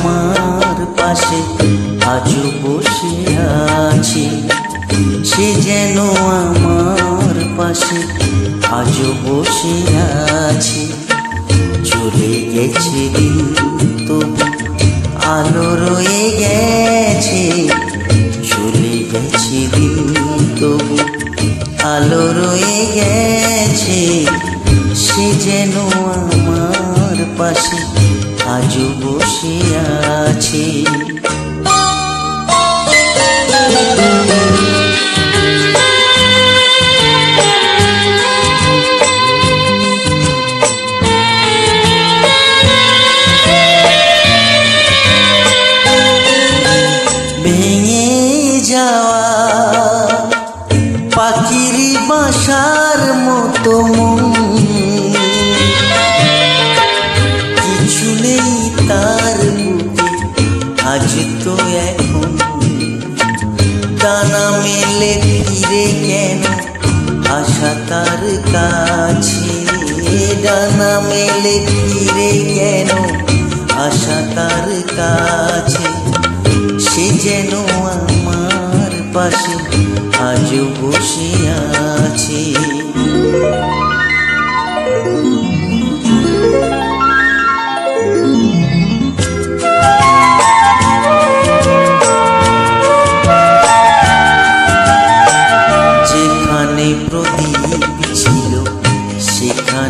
আমার পাশে আজও বসে আছে। সে যেন আমার পাশে আজও বসে আছে। চলে গেছে দিন তবু আলো রয়ে গেছে। চলে গেছে দিন তবু আলো রয়ে গেছে। সে যেন আমার পাশে আজও বসে আছে। যাওয়া পাখির বাসার মতো এখন ডানা মেলে ফিরে কেন? আশা তার কাছে। ডানা মেলে ফিরে কেন? আশা তার কাছে। সে যেন আমার পাশে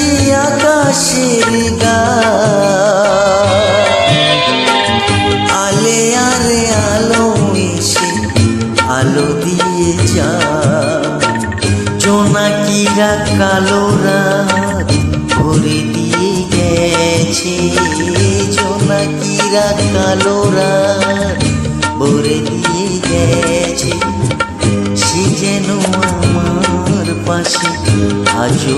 আজ আকাশের গা। আলে আলে আলো এসে আলো দিয়ে যা জোনাকিরা কালো রাত ভরে দিয়ে গেছে। জোনাকিরা কালো রাত ভরে দিয়ে গেছে। সে যেন আমার পাশে আজও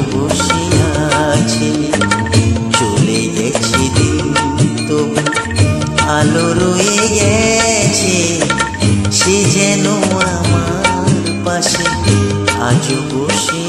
যেন আমার পাশে আজও বসে আছে